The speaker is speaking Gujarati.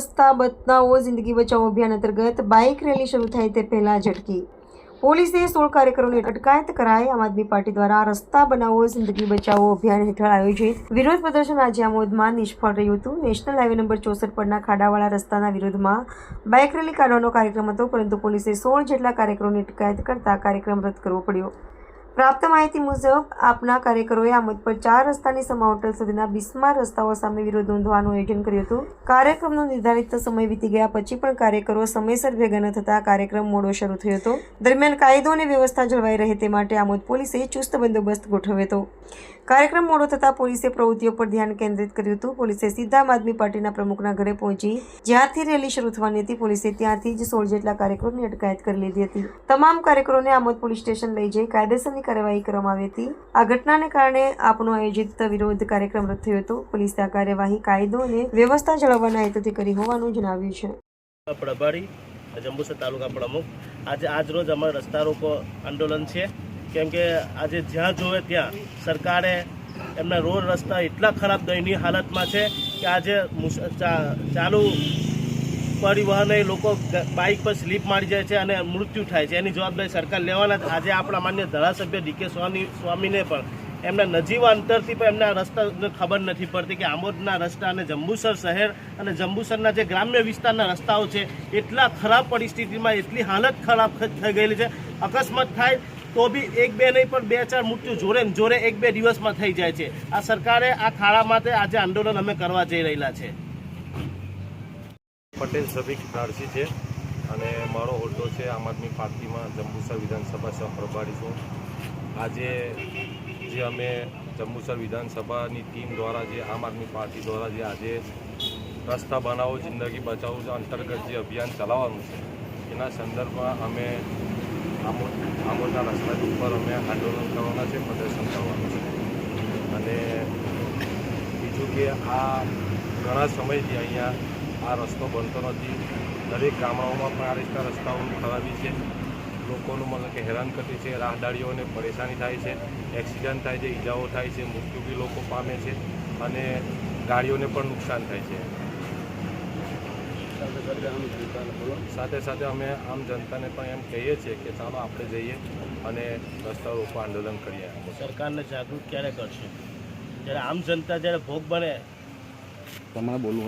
રસ્તા બચનાઓ જિંદગી બચાવો અભિયાન અંતર્ગત બાઇક રેલી શરૂ થાય તે પહેલાં ઝટકી પોલીસે સોળ કાર્યકરોની અટકાયત કરાઈ. આમ આદમી પાર્ટી દ્વારા રસ્તા બનાવો, જિંદગી બચાવો અભિયાન હેઠળ આયોજિત વિરોધ પ્રદર્શન આજે આમોદમાં નિષ્ફળ રહ્યું હતું. નેશનલ હાઈવે નંબર ચોસઠ પરના ખાડાવાળા રસ્તાના વિરોધમાં બાઇક રેલી કાઢવાનો કાર્યક્રમ હતો, પરંતુ પોલીસે સોળ જેટલા કાર્યકરોની અટકાયત કરતા કાર્યક્રમ રદ કરવો પડ્યો. પ્રાપ્ત માહિતી મુજબ, આપના કાર્યકરોએ આમોદ પર ચાર રસ્તાની સમા હોટલ સુધીના બિસ્માર રસ્તાઓ સામે વિરોધ નોંધવાનું આયોજન કર્યું હતું. કાર્યક્રમનો નિર્ધારિત સમય વીતી ગયા પછી પણ કાર્યકરો સમયસર ભેગા ન થતા કાર્યક્રમ મોડો શરૂ થયો હતો. દરમિયાન કાયદો અને વ્યવસ્થા જળવાઈ રહે તે માટે આમોદ પોલીસે ચુસ્ત બંદોબસ્ત ગોઠવ્યો હતો. કાર્યક્રમ મોડો થતાં પોલીસે પ્રવૃત્તિઓ પર ધ્યાન કેન્દ્રિત કર્યું હતું. પોલીસે સીધા આમ આદમી પાર્ટીના પ્રમુખના ઘરે પહોંચી જ્યાંથી રેલી શરૂ થવાની હતી. પોલીસે ત્યાંથી જ સોળ જેટલા કાર્યકરોની અટકાયત કરી લીધી હતી. તમામ કાર્યકરોને આમોદ પોલીસ સ્ટેશન લઈ જઈ કાયદેસરની કાર્યવાહી કરવામાં આવી હતી. આ ઘટનાને કારણે આપનો આયોજિત વિરોધ કાર્યક્રમ રદ થયો હતો. પોલીસે આ કાર્યવાહી કાયદો અને વ્યવસ્થા જાળવવાના હેતુથી કરી હોવાનું જણાવ્યું છે. પ્રભારી જંબુસર તાલુકા પ્રમુખ. આજે આજ રોજ અમારું રસ્તા રોકો આંદોલન છે. કેમ કે આજે જ્યાં જોવે ત્યાં સરકારે એમના રોડ રસ્તા એટલા ખરાબ દયનીય હાલતમાં છે કે આજે ચાલુ પરિવહન લોકો બાઇક પર સ્લીપ મારી જાય છે અને મૃત્યુ થાય છે. એની જવાબદારી સરકાર લેવાના આજે આપણા માન્ય ધારાસભ્ય ડીકે સ્વામી સ્વામીને પણ એમના નજીવા અંતરથી પણ એમના રસ્તાને ખબર નથી પડતી કે આમોદના રસ્તા અને જંબુસર શહેર અને જંબુસરના જે ગ્રામ્ય વિસ્તારના રસ્તાઓ છે, એટલા ખરાબ પરિસ્થિતિમાં એટલી હાલત ખરાબ થઈ ગયેલી છે. અકસ્માત થાય તો બી એક બે નહીં, પણ બે ચાર મૃત્યુ જોરે જોડે એક બે દિવસમાં થઈ જાય છે. આ સરકારે આ ખાડા માટે આજે આંદોલન અમે કરવા જઈ રહેલા છે. પટેલ સભિક નારસી છે અને મારો હોદ્દો છે આમ આદમી પાર્ટીમાં જંબુસર વિધાનસભા પ્રભારી છું આજે જે અમે જંબુસર વિધાનસભાની ટીમ દ્વારા જે આમ આદમી પાર્ટી દ્વારા જે આજે રસ્તા બનાવો, જિંદગી બચાવો અંતર્ગત જે અભિયાન ચલાવવાનું છે, એના સંદર્ભમાં અમે આમોદ આમોદના રસ્તા ઉપર અમે આંદોલન કરવાના છે, પ્રદર્શન કરવાનું છે. અને બીજું કે આ ઘણા સમયથી અહીંયા આ રસ્તો બનતો નથી. દરેક ગામડાઓમાં પણ આ રીતના રસ્તાઓની ખરાબી છે. લોકોનું મતલબ કે હેરાન કરતી છે રાહદારીઓને પરેશાની થાય છે એક્સિડન્ટ થાય છે ઈજાઓ થાય છે મૃત્યુ બી લોકો પામે છે અને ગાડીઓને પણ નુકસાન થાય છે. સાથે સાથે અમે આમ જનતાને પણ એમ કહીએ છીએ કે ચાલો આપણે જઈએ અને રસ્તા રોકો આંદોલન કરીએ. સરકારને જાગૃત ક્યારે કરશે? જ્યારે આમ જનતા જ્યારે ભોગ બને. તમારે બોલવું